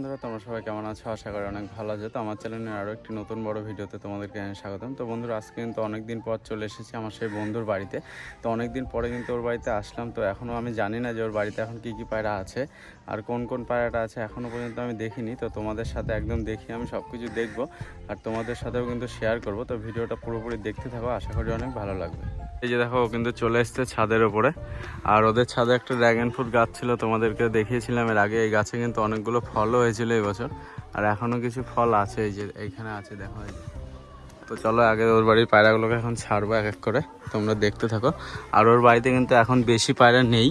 বন্ধুরা, তোমরা সবাই কেমন আছো? আশা করি অনেক ভালো আছো। তো আমার চ্যানেলের আরও একটি নতুন বড় ভিডিওতে তোমাদেরকে স্বাগতম। তো বন্ধুরা, আজকে কিন্তু অনেক দিন পর চলে এসেছি আমার সেই বন্ধুর বাড়িতে। তো অনেক দিন পরে কিন্তু ওর বাড়িতে আসলাম। তো এখনও আমি জানি না যে ওর বাড়িতে এখন কী কী পায়রা আছে আর কোন কোন পায়রাটা আছে এখনও পর্যন্ত আমি দেখিনি। তো তোমাদের সাথে একদম দেখি, আমি সব কিছু দেখব আর তোমাদের সাথেও কিন্তু শেয়ার করব। তো ভিডিওটা পুরোপুরি দেখতে থাকো, আশা করি অনেক ভালো লাগবে। এই যে দেখো কিন্তু চলে এসছে ছাদের ওপরে। আর ওদের ছাদে একটা ড্র্যাগন ফ্রুট গাছ ছিল তোমাদেরকে দেখিয়েছিলাম এর আগে। এই গাছে কিন্তু অনেকগুলো ফলও হয়েছিল এই বছর। আর এখনও কিছু ফল আছে, এই যে এইখানে আছে, দেখো এই। তো চলো, আগে ওর বাড়ির পায়রাগুলোকে এখন ছাড়বো এক এক করে। তোমরা দেখতে থাকো। আর ওর বাড়িতে কিন্তু এখন বেশি পায়রা নেই।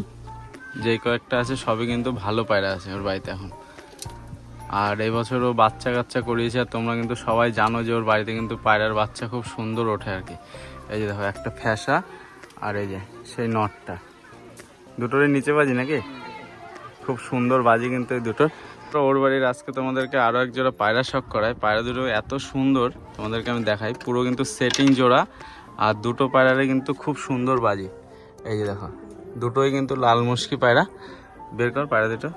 যেই কয়েকটা আছে, সবই কিন্তু ভালো পায়রা আছে ওর বাড়িতে এখন। আর এই বছর ও বাচ্চা কাচ্চা করিয়েছে, আর তোমরা কিন্তু সবাই জানো যে ওর বাড়িতে কিন্তু পায়রার বাচ্চা খুব সুন্দর ওঠে আর কি। এই যে দেখো, একটা ফ্যাসা আর এই যে সেই নটটা। দুটোরই নিচে বাজি নাকি? খুব সুন্দর বাজি কিন্তু এই দুটো তো ওর বাড়ির আজকে তোমাদেরকে আরও এক জোড়া পায়রা শখ করায়। পায়রা দুটো এত সুন্দর, তোমাদেরকে আমি দেখাই। পুরো কিন্তু সেটিং জোড়া, আর দুটো পায়রারে কিন্তু খুব সুন্দর বাজি। এই যে দেখো, দুটোই কিন্তু লাল মুশকি পায়রা। বের কর পায়রা দুটো।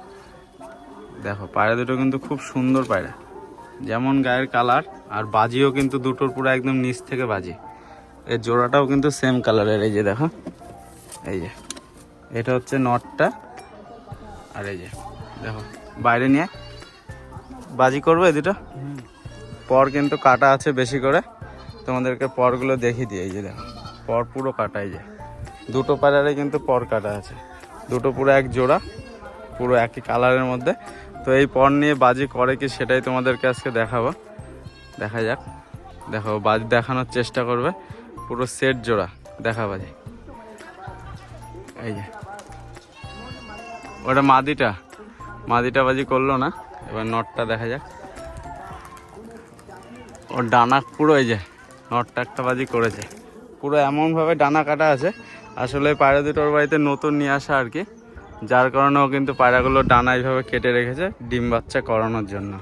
দেখো, পায়রা দুটো কিন্তু খুব সুন্দর পায়রা। যেমন গায়ের কালার, আর বাজিও কিন্তু দুটোর পুরো একদম নিচ থেকে বাজি। এর জোড়াটাও কিন্তু সেম কালারের এই যে দেখো। এই যে, এটা হচ্ছে নটটা আর এই যে, দেখো, বাইরে নিয়ে বাজি করবে এই দুটো। পর কিন্তু কাটা আছে বেশি করে। তোমাদেরকে পরগুলো দেখিয়ে দিই, এই যে দেখো, পর পুরো কাটা, এই যে। দুটো পাড়ারে কিন্তু পর কাটা আছে। দুটো পুরো এক জোড়া, পুরো একই কালারের মধ্যে। তো এই পর নিয়ে বাজি করে কি সেটাই তোমাদেরকে আজকে দেখাবো। দেখা যাক। দেখো, বাজি দেখানোর চেষ্টা করবে। পুরো সেট জোড়া, দেখা বাজি। এই যে। ওটা মাদিটা। মাদিটা বাজি করল না, এবার নটটা দেখা যাক। ওর ডানা পুরো এই যে নটটা একটা বাজি করেছে। পুরো এমনভাবে ডানা কাটা আছে, আসলে পায়রা দুটোর বাড়িতে নতুন নিয়ে আসা আর কি। যার কারণে ও কিন্তু পায়রাগুলো ডানা এইভাবে কেটে রেখেছে, ডিম বাচ্চা করানোর জন্য।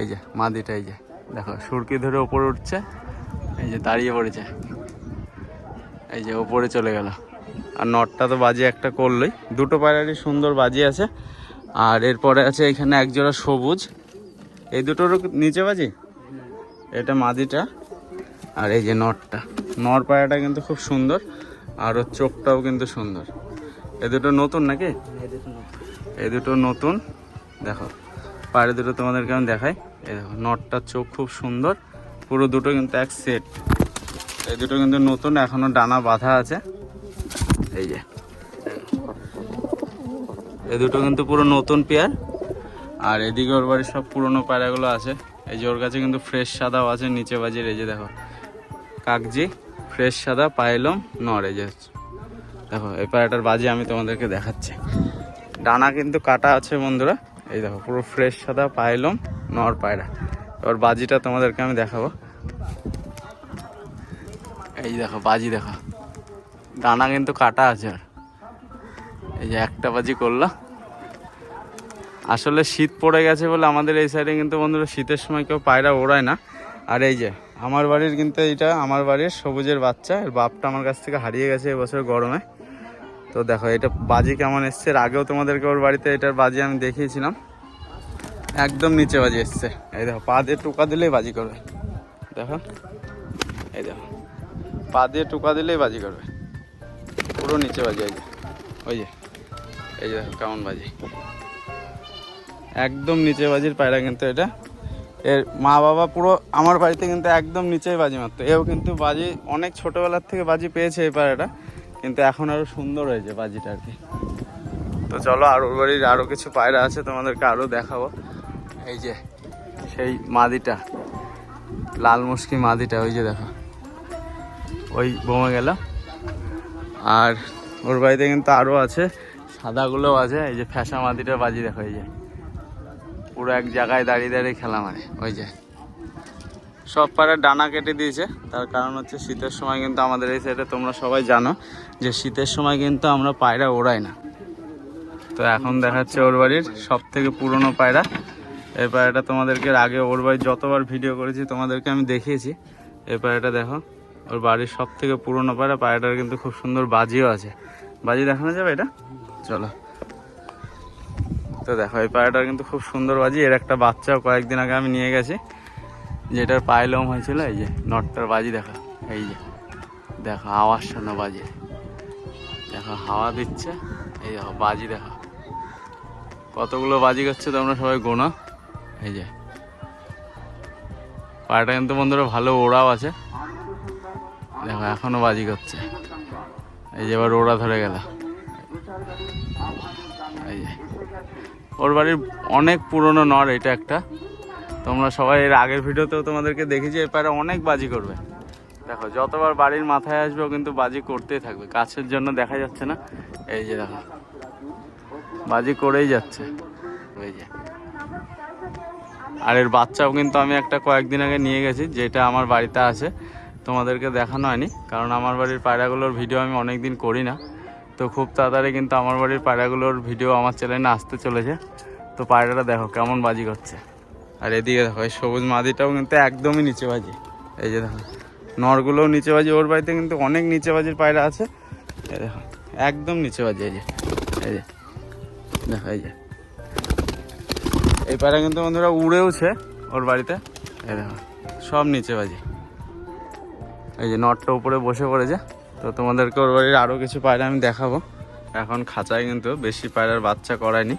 এই যে, মাদিটা এই যে, দেখো, সুরকি ধরে ওপরে উঠছে। এই যে দাঁড়িয়ে পড়েছে। এই যে ওপরে চলে গেল। আর নটটা তো বাজে একটা করলোই। দুটো পায়রারই সুন্দর বাজি আছে। আর এরপরে আছে এখানে একজোড়া সবুজ। এই দুটোর নিচে বাজি? এটা মাদিটা। আর এই যে নটটা। নর পায়রাটা কিন্তু খুব সুন্দর। আর ওর চোখটাও কিন্তু সুন্দর। এই দুটো নতুন নাকি? এই দুটো নতুন। দেখো, পায়রা দুটো তোমাদেরকে আমি দেখাই। এই দেখো, নটটার চোখ খুব সুন্দর। পুরো দুটো কিন্তু এক সেট এই দুটো কিন্তু নতুন, এখনও ডানা বাঁধা আছে। এই যে। এই দুটো কিন্তু পুরো নতুন পেয়ার আর এদিকে ওর বাড়ির সব পুরনো পায়রাগুলো আছে। এই যে ওর কাছে কিন্তু ফ্রেশ সাদাও আছে, নিচে বাজির এই যে দেখো। কাগজি ফ্রেশ সাদা, পাইলম, নর, এই যে দেখো, এই পায়রাটার বাজি আমি তোমাদেরকে দেখাচ্ছি। ডানা কিন্তু কাটা আছে বন্ধুরা। এই দেখো, পুরো ফ্রেশ সাদা, পাইলম, নর পায়রা। এবার বাজিটা তোমাদেরকে আমি দেখাবো। এই দেখো, বাজি দেখো। ডানা কিন্তু কাটা আছে এই যে একটা বাজি করল। আসলে শীত পড়ে গেছে বলে আমাদের এই সাইডে কিন্তু বন্ধুরা শীতের সময় কেউ পায়রা ওড়ায় না। আর এই যে, আমার বাড়ির কিন্তু এইটা আমার বাড়ির সবুজের বাচ্চা, এর বাপটা আমার কাছ থেকে হারিয়ে গেছে এবছর গরমে। তো দেখো, এটা বাজি কেমন এসছে আগেও তোমাদেরকে ওর বাড়িতে এটার বাজি আমি দেখিয়েছিলাম। একদম নিচে বাজি এসছে। এই দেখো, পা দিয়ে টোকা দিলেই বাজি করবে। দেখো, এই দেখো, পা দিয়ে টোকা দিলেই বাজি করবে। পুরো নিচে বাজি যে, ওই যে, এই যে দেখো, কেমন বাজি। একদম নিচে বাজির পায়রা কিন্তু এটা। এর মা বাবা পুরো আমার বাড়িতে কিন্তু একদম নিচেই বাজি মারতো। এও কিন্তু বাজি অনেক ছোটোবেলার থেকে বাজি পেয়েছে এই পায়রাটা। কিন্তু এখন আরও সুন্দর হয়েছে বাজিটা আর কি। তো চলো, আর ওর বাড়ির আরও কিছু পায়রা আছে, তোমাদেরকে আরও দেখাবো। এই যে, সেই মাদিটা, লাল মুশকি মাদিটা, ওই যে দেখো। ওই বোমা গেল। আর ওর বাড়িতে কিন্তু আরও আছে, সাদাগুলোও আছে, এই যে ফ্যাসা মাদিটা বাজি দেখো, এই যে। পুরো এক জায়গায় দাঁড়িয়ে দাঁড়িয়ে খেলা মারে ওই যে। সব পাড়ার ডানা কেটে দিয়েছে, তার কারণ হচ্ছে শীতের সময় কিন্তু আমাদের এই সাইডে তোমরা সবাই জানো যে শীতের সময় কিন্তু আমরা পায়রা ওড়াই না। তো এখন দেখাচ্ছে ওর বাড়ির সব থেকে পুরনো পায়রা এই পায়রাটা তোমাদেরকে আগে ওর বাড়ির যতবার ভিডিও করেছি, তোমাদেরকে আমি দেখিয়েছি। এই পায়রাটা দেখো, ওর বাড়ির সব থেকে পুরনো পায়রা, পায়রাটার কিন্তু খুব সুন্দর বাজিও আছে। বাজি দেখানো যাবে এটা? চলো। তো দেখো, এই পায়রাটা কিন্তু খুব সুন্দর বাজি। এর একটা বাচ্চাও কয়েকদিন আগে আমি নিয়ে গেছি, যেটার পায়লম হয়েছিল, এই যে নটটার বাজি দেখো, এই যে। দেখো আওয়াজ শোনো বাজি। দেখো, হাওয়া দিচ্ছে, এই দেখো, বাজি দেখো। কতগুলো বাজি করছে তোমরা সবাই গোনা। এই যে। পায়রাটা কিন্তু বন্ধুরা ভালো ওড়াও আছে। দেখো, এখনও বাজি করছে। এই যে এবার ওড়া ধরে গেল। এই যে। ওর বাড়ির অনেক পুরনো নর এটা একটা। তোমরা সবাই এর আগের ভিডিওতেও তোমাদেরকে দেখেছি পায়রা অনেক বাজি করবে। দেখো, যতবার বাড়ির মাথায় আসবে কিন্তু বাজি করতেই থাকবে। কাছের জন্য দেখা যাচ্ছে না। এই যে দেখো, বাজি করেই যাচ্ছে। আর এর বাচ্চাও কিন্তু আমি একটা কয়েকদিন আগে নিয়ে গেছি, যেটা আমার বাড়িতে আছে। তোমাদেরকে দেখানো হয়নি, কারণ আমার বাড়ির পায়রাগুলোর ভিডিও আমি অনেক দিন করি না। তো খুব তাড়াতাড়ি কিন্তু আমার বাড়ির পায়রাগুলোর ভিডিও আমার চ্যানেলে আসতে চলেছে। তো পায়রাটা দেখো কেমন বাজি করছে। আর এদিকে দেখো, এই সবুজ মাদিটাও কিন্তু একদমই নিচে বাজি। এই যে দেখো, নরগুলোও নিচে বাজি, ওর বাড়িতে কিন্তু অনেক নিচে বাজির পায়রা আছে। দেখো, একদম নিচে বাজি, এই যে এই যে, দেখো, এই যে। এই পায়রা কিন্তু বন্ধুরা উড়েওছে ওর বাড়িতে। এই দেখো, সব নিচে বাজি। এই যে নটটা উপরে বসে পড়েছে। তো তোমাদেরকে ওর বাড়ির আরও কিছু পায়রা আমি দেখাবো। এখন খাঁচায় কিন্তু বেশি পায়রার বাচ্চা করায়নি।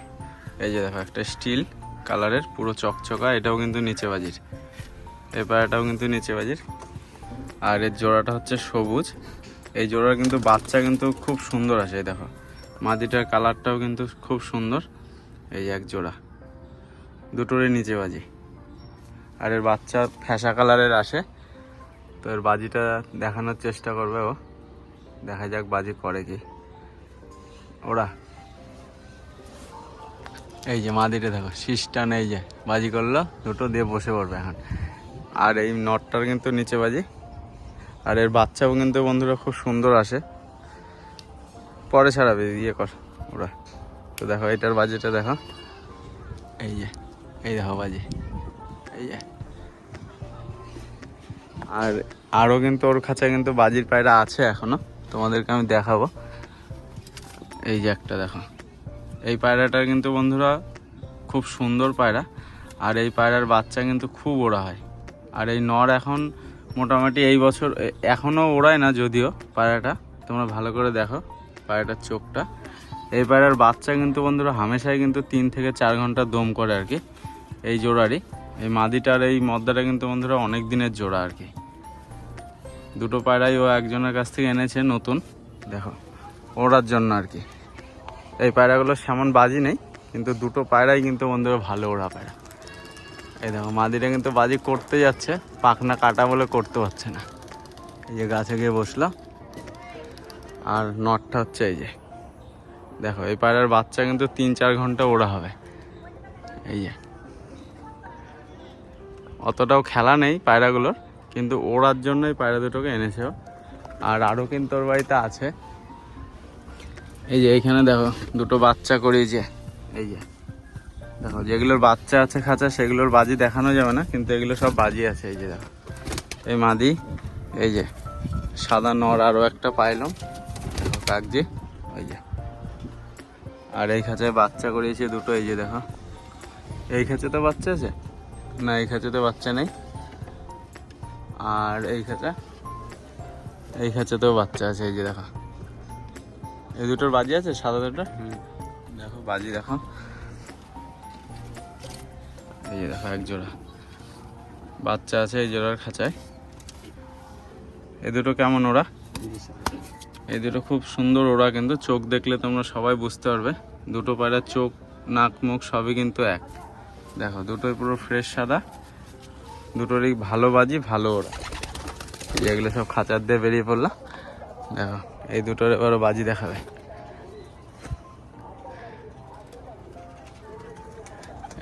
এই যে দেখো, একটা স্টিল কালারের, পুরো চকচকা, এটাও কিন্তু নিচে বাজির। এই পায়রাটাও কিন্তু নিচে বাজির। আর এর জোড়াটা হচ্ছে সবুজ। এই জোড়ার কিন্তু বাচ্চা কিন্তু খুব সুন্দর আসে, এই দেখো। মাদিটার কালারটাও কিন্তু খুব সুন্দর। এই এক জোড়া। দুটোরই নিচে বাজি। আর এর বাচ্চা ফ্যাসা কালারের আসে, তো এর বাজিটা দেখানোর চেষ্টা করবে ও। দেখা যাক বাজি করে কি। ওরা। এই যে মাদিটা দেখো শীষটা এই যে, বাজি করল, দুটো দিয়ে বসে পড়বে এখন। আর এই নটটার কিন্তু নিচে বাজি। আর এর বাচ্চাও কিন্তু বন্ধুরা খুব সুন্দর আসে। পরে ছাড়াবে ইয়ে কর, ওরা। তো দেখো, এটার বাজিটা দেখো। এই যে। এই দেখো বাজি। এই যে। আর আরও কিন্তু ওর খাঁচায় কিন্তু বাজির পায়রা আছে এখনও। তোমাদেরকে আমি দেখাবো। এই যে একটা দেখো। এই পায়রাটার কিন্তু বন্ধুরা খুব সুন্দর পায়রা। আর এই পায়রার বাচ্চা কিন্তু খুব ওড়া হয়। আর এই নর এখন মোটামুটি এই বছর এখনও ওড়ায় না যদিও পায়রাটা। তোমরা ভালো করে দেখো পায়রাটার চোখটা। এই পায়রার বাচ্চা কিন্তু বন্ধুরা, হামেশাই কিন্তু তিন থেকে চার ঘণ্টা দম করে আর কি। এই জোড়ারই। এই মাদিটার এই মদ্দাটা কিন্তু বন্ধুরা অনেক দিনের জোড়া আর কি। দুটো পায়রাই ও একজনের কাছ থেকে এনেছে নতুন। দেখো, ওড়ার জন্য আর কি। এই পায়রাগুলো সেমন বাজি নেই, কিন্তু দুটো পায়রাই কিন্তু বন্ধুরা ভালো ওড়া পায়রা। এই দেখো, মাদিটা কিন্তু বাজি করতে যাচ্ছে, পাখনা কাটা বলে করতে পারছে না। এই যে গাছে গিয়ে বসল। আর নটটা হচ্ছে এই যে। দেখো, এই পায়রার বাচ্চা কিন্তু তিন চার ঘণ্টা ওড়া হবে। এই যে। অতটাও খেলা নেই পায়রাগুলোর, কিন্তু ওড়ার জন্যই পায়রা দুটোকে এনেছে আর আরও কিন্তু ওর বাড়িতে আছে। এই যে এইখানে দেখো, দুটো বাচ্চা করিয়েছে। এই যে। দেখো, যেগুলোর বাচ্চা আছে খাঁচা, সেগুলোর বাজি দেখানো যাবে না, কিন্তু এগুলো সব বাজি আছে। এই যে দেখো। এই মাদি, এই যে। সাদা নর আরও একটা পাইলাম। কাগজি ওই যে। আর এই খাঁচায় বাচ্চা করিয়েছে দুটো এই যে দেখো। এই খাঁচে তো বাচ্চা আছে? না এই খাঁচাতে বাচ্চা নেই। আর এই খাঁচা এই খাঁচাতেও বাচ্চা আছে এই যে দেখো। এই দুটোর বাজি আছে সাদা দুটো? দেখো বাজি দেখো। এই যে দেখো এক জোড়া। বাচ্চা আছে এই জোড়ার খাঁচায়। এই দুটো কেমন ওরা? এই দুটো খুব সুন্দর ওরা কিন্তু, চোখ দেখলে তোমরা সবাই বুঝতে পারবে। দুটো পায়রার চোখ, নাক, মুখ সবই কিন্তু এক। দেখো, দুটোই পুরো ফ্রেশ সাদা, দুটোরই ভালো বাজি, ভালো ওরা এই যে এগুলো সব খাঁচার দিয়ে বেরিয়ে পড়লাম। দেখো, এই দুটোর এবারও বাজি দেখাবে।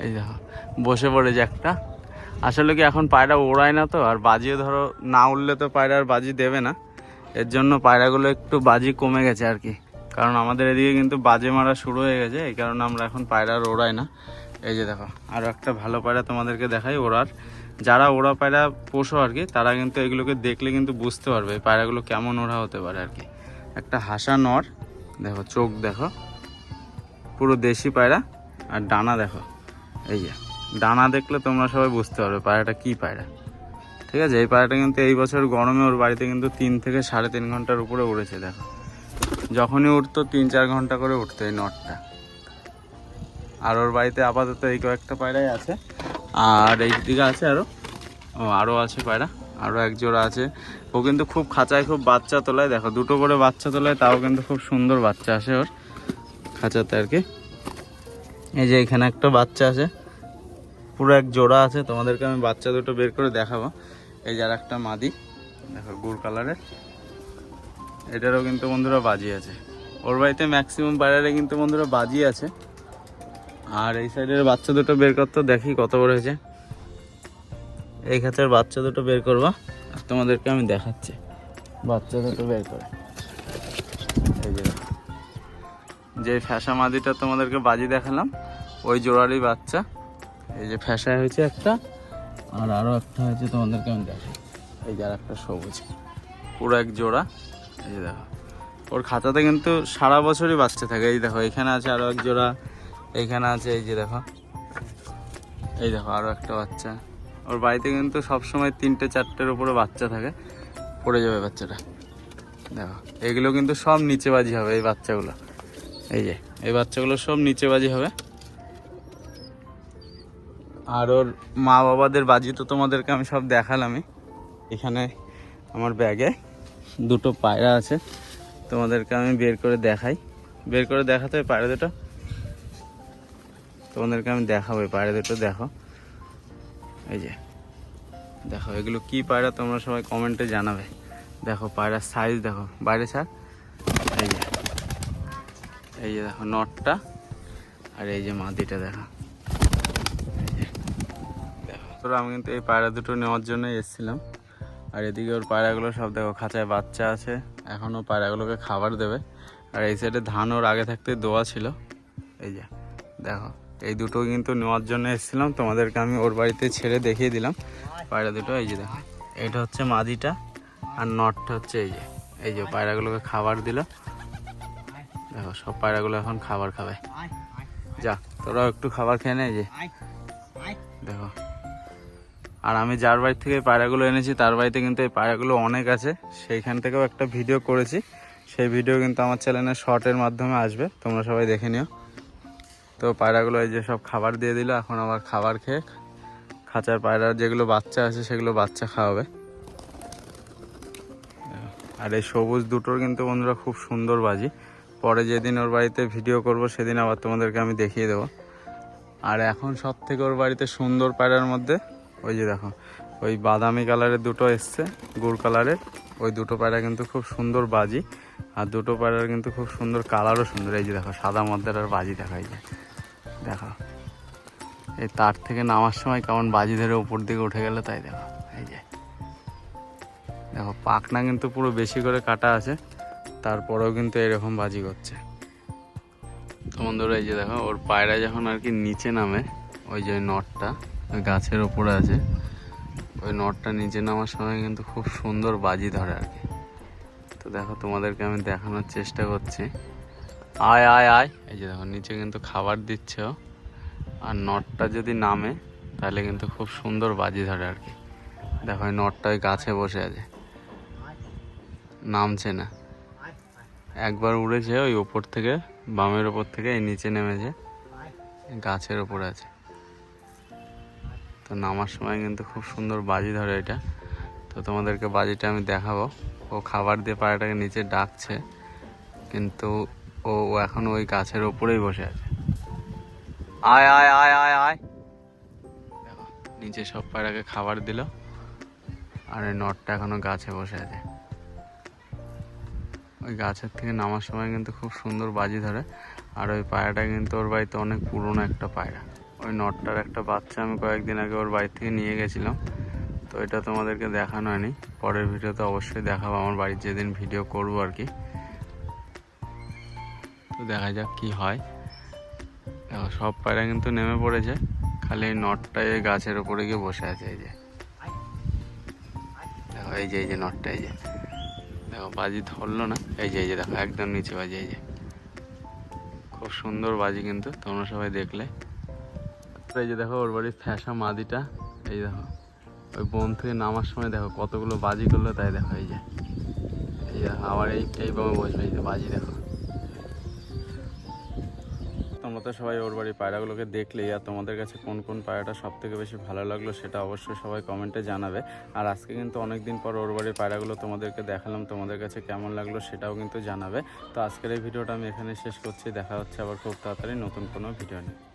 এই দেখো, বসে পড়েছে একটা। আসলে কি এখন পায়রা ওড়ায় না তো? আর বাজিও ধরো, না উঠলে তো পায়রা আর বাজি দেবে না। এর জন্য পায়রাগুলো একটু বাজি কমে গেছে আর কি। কারণ আমাদের এদিকে কিন্তু বাজে মারা শুরু হয়ে গেছে, এই কারণে আমরা এখন পায়রার ওড়াই না। এই যে দেখো আরও একটা ভালো পায়রা তোমাদেরকে দেখাই ওড়ার। যারা ওড়া পায়রা পোষো আর কি, তারা কিন্তু এগুলোকে দেখলে কিন্তু বুঝতে পারবে পায়রাগুলো কেমন ওড়া হতে পারে আর কি। একটা হাসা নর, দেখো চোখ দেখো, পুরো দেশি পায়রা, আর ডানা দেখো, এই যে। ডানা দেখলে তোমরা সবাই বুঝতে পারবে পায়রাটা কি পায়রা। ঠিক আছে? এই পায়রাটা কিন্তু এই বছর গরমে ওর বাড়িতে কিন্তু তিন থেকে সাড়ে তিন ঘণ্টার উপরে উড়েছে, দেখো। যখনই উঠতো, তিন চার ঘণ্টা করে উঠতো এই নটটা। আর ওর বাড়িতে আপাতত এই কয়েকটা পায়রাই আছে। আর এই দিকে আছে আরও ও আরও আছে পায়রা। আরও এক জোড়া আছে। ও কিন্তু খুব খাঁচায়, খুব বাচ্চা তোলায়। দেখো, দুটো করে বাচ্চা তোলায়, তাও কিন্তু খুব সুন্দর বাচ্চা আসে ওর খাঁচাতে আর কি। এই যে এখানে একটা বাচ্চা আছে। পুরো এক জোড়া আছে। তোমাদেরকে আমি বাচ্চা দুটো বের করে দেখাবো। এই যার একটা মাদি, দেখো গুড় কালারের। এটারও কিন্তু বন্ধুরা বাজি আছে। ওর বাড়িতে ম্যাক্সিমাম বাইরে কিন্তু বন্ধুরা বাজি আছে। আর এই সাইডের বাচ্চা দুটো বের করতে দেখি কত বড় হয়েছে। এই খাঁচার বাচ্চা দুটো বের করবা, আর তোমাদেরকে আমি দেখাচ্ছি। বাচ্চা দুটো বের করে। এই যে যে ফ্যাসা মাদিটা তোমাদেরকে বাজি দেখালাম, ওই জোড়ারই বাচ্চা। এই যে ফ্যাসা হয়েছে একটা আর আরও একটা হয়েছে তোমাদেরকে আমি দেখো এই যে আর একটা সবুজ। পুরো এক জোড়া। এই যে দেখো। ওর খাতাতে কিন্তু সারা বছরই বাচ্চা থাকে। এই দেখো, এখানে আছে আরও এক জোড়া এইখানে আছে এই যে দেখো। এই দেখো আরও একটা বাচ্চা। ওর বাড়িতে কিন্তু সবসময় তিনটে, চারটের উপরে বাচ্চা থাকে। পড়ে যাবে বাচ্চাটা। দেখো, এগুলো কিন্তু সব নিচে বাজি হবে এই বাচ্চাগুলো। এই যে, এই বাচ্চাগুলো সব নিচে বাজি হবে। আর ওর মা বাবাদের বাজি তো তোমাদেরকে আমি সব দেখালামই। এখানে আমার ব্যাগে দুটো পায়রা আছে। তোমাদেরকে আমি বের করে দেখাই। বের করে দেখাতে পায়রা দুটো। তোমাদেরকে আমি দেখাবো পায়রা দুটো দেখো। এই যে, দেখো, এগুলো কি পায়রা তোমরা সবাই কমেন্টে জানাবে। দেখো, পায়রার সাইজ দেখো। বাইরে ছাড়। এই যে এই যে দেখো নটটা আর এই যে মাদিটা দেখো। দেখো তো আমি কিন্তু এই পায়রা দুটো নেওয়ার জন্যই এসেছিলাম। আর এদিকে ওর পায়রাগুলো সব দেখো, খাঁচায় বাচ্চা আছে। এখনও পায়রাগুলোকে খাবার দেবে। আর এই সাইডে ধান ওর আগে থাকতে দোয়া ছিল। এই যে, দেখো, এই দুটো কিন্তু নেওয়ার জন্য এসেছিলাম। তোমাদেরকে আমি ওর বাড়িতে ছেড়ে দেখিয়ে দিলাম। পায়রা দুটো, এই যে দেখো, এটা হচ্ছে মাদিটা, আর নটটা হচ্ছে এই যে এই যে পায়রাগুলোকে খাবার দিল। দেখো, সব পায়রাগুলো এখন খাবার খাবে। যা, তোরাও একটু খাবার খেয়ে নে এই যে। দেখো আর আমি যার বাড়ি থেকে পায়রাগুলো এনেছি, তার বাড়িতে কিন্তু এই পায়রাগুলো অনেক আছে। সেইখান থেকেও একটা ভিডিও করেছি। সেই ভিডিও কিন্তু আমার চ্যানেলে শর্টের মাধ্যমে আসবে। তোমরা সবাই দেখে নিও। তো পায়রাগুলো এই যে সব খাবার দিয়ে দিল, এখন আবার খাবার খেয়ে খাঁচার পায়রার যেগুলো বাচ্চা আছে, সেগুলো বাচ্চা খাওয়াবে। আর এই সবুজ দুটোর কিন্তু বন্ধুরা খুব সুন্দর বাজি। পরে যেদিন ওর বাড়িতে ভিডিও করব, সেদিন আবার তোমাদেরকে আমি দেখিয়ে দেবো। আর এখন সব থেকে ওর বাড়িতে সুন্দর পায়রার মধ্যে ওই যে দেখো, ওই বাদামি কালারের দুটো এসছে, গুড় কালারের। ওই দুটো পায়রা কিন্তু খুব সুন্দর বাজি, আর দুটো পায়রার কিন্তু খুব সুন্দর কালারও সুন্দর। এই যে দেখো, সাদা মধ্যে আর বাজি দেখা যায় দেখো, এই তার থেকে নামার সময় কেমন বাজি ধরে উপর দিকে উঠে গেলে তাই দেখো, এই যে। দেখো, পাখনা কিন্তু পুরো বেশি করে কাটা আছে, তারপরেও কিন্তু এরকম বাজি করছে। তো বন্ধুরা, এই যে দেখো, ওর পায়রা যখন আর কি নিচে নামে, ওই যে নটটা গাছের ওপরে আছে। ওই নটটা নিচে নামার সময় কিন্তু খুব সুন্দর বাজি ধরে আর কি। তো দেখো তোমাদেরকে আমি দেখানোর চেষ্টা করছি। আয় আয় আয়। এই যে দেখো, নিচে কিন্তু খাবার দিচ্ছে আর নটটা যদি নামে, তাহলে কিন্তু খুব সুন্দর বাজি ধরে আর কি। দেখো ওই নটটা ওই গাছে বসে আছে। নামছে না। একবার উড়েছে, ওই ওপর থেকে, বামের ওপর থেকে, এই নিচে নেমেছে। গাছের ওপর আছে। তো নামার সময় কিন্তু খুব সুন্দর বাজি ধরে এটা। তো তোমাদেরকে বাজিটা আমি দেখাবো। ও খাবার দিয়ে পায়রাটাকে নিচে ডাকছে, কিন্তু ও এখন ওই গাছের ওপরেই বসে আছে। আয় আয় আয় আয় আয়। নিচে সব পায়রাকে খাবার দিল, আর এই নটটা এখনও গাছে বসে আছে। ওই গাছের থেকে নামার সময় কিন্তু খুব সুন্দর বাজি ধরে, আর ওই পায়রাটা কিন্তু ওর বাড়িতে অনেক পুরনো একটা পায়রা। ওই নটটার একটা বাচ্চা আমি কয়েকদিন আগে ওর বাড়ি থেকে নিয়ে গেছিলাম। তো এটা তোমাদেরকে দেখানো হয়নি। পরের ভিডিওতে অবশ্যই দেখাবো। আমার বাড়ির যেদিন ভিডিও করব আর কি। তো দেখা যাক কি হয়। দেখো, সব পায়রা কিন্তু নেমে পড়েছে। খালি এই নটটাই এই গাছের ওপরে গিয়ে বসে আছে, এই যে। দেখো, এই যে এই যে নটটা, এই যে। দেখো, বাজি ধরলো না? এই যে এই যে, দেখো, একদম নিচে বাজি, এই যে। খুব সুন্দর বাজি কিন্তু, তোমরা সবাই দেখলে। তো এই যে দেখো, ওর বাড়ির ফ্যাসা মাদিটা, এই দেখো। ওই বোন থেকে নামার সময় দেখো, কতগুলো বাজি করল, তাই দেখো, এই যে। এই দেখো, আবার এই এই বসবে, এই যে বাজি দেখো। তোমরা তো সবাই ওর বাড়ির পায়রাগুলোকে দেখলেই, আর তোমাদের কাছে কোন কোন পায়রাটা সব থেকে বেশি ভালো লাগল, সেটা অবশ্যই সবাই কমেন্টে জানাবে। আর আজকে কিন্তু অনেক দিন পর ওর বাড়ির পায়রাগুলো তোমাদেরকে দেখালাম, তোমাদের কাছে কেমন লাগল সেটাও কিন্তু জানাবে। তো আজকের এই ভিডিওটা আমি এখানে শেষ করছি, দেখা হচ্ছে আবার খুব তাড়াতাড়ি নতুন কোনো ভিডিও নিয়ে।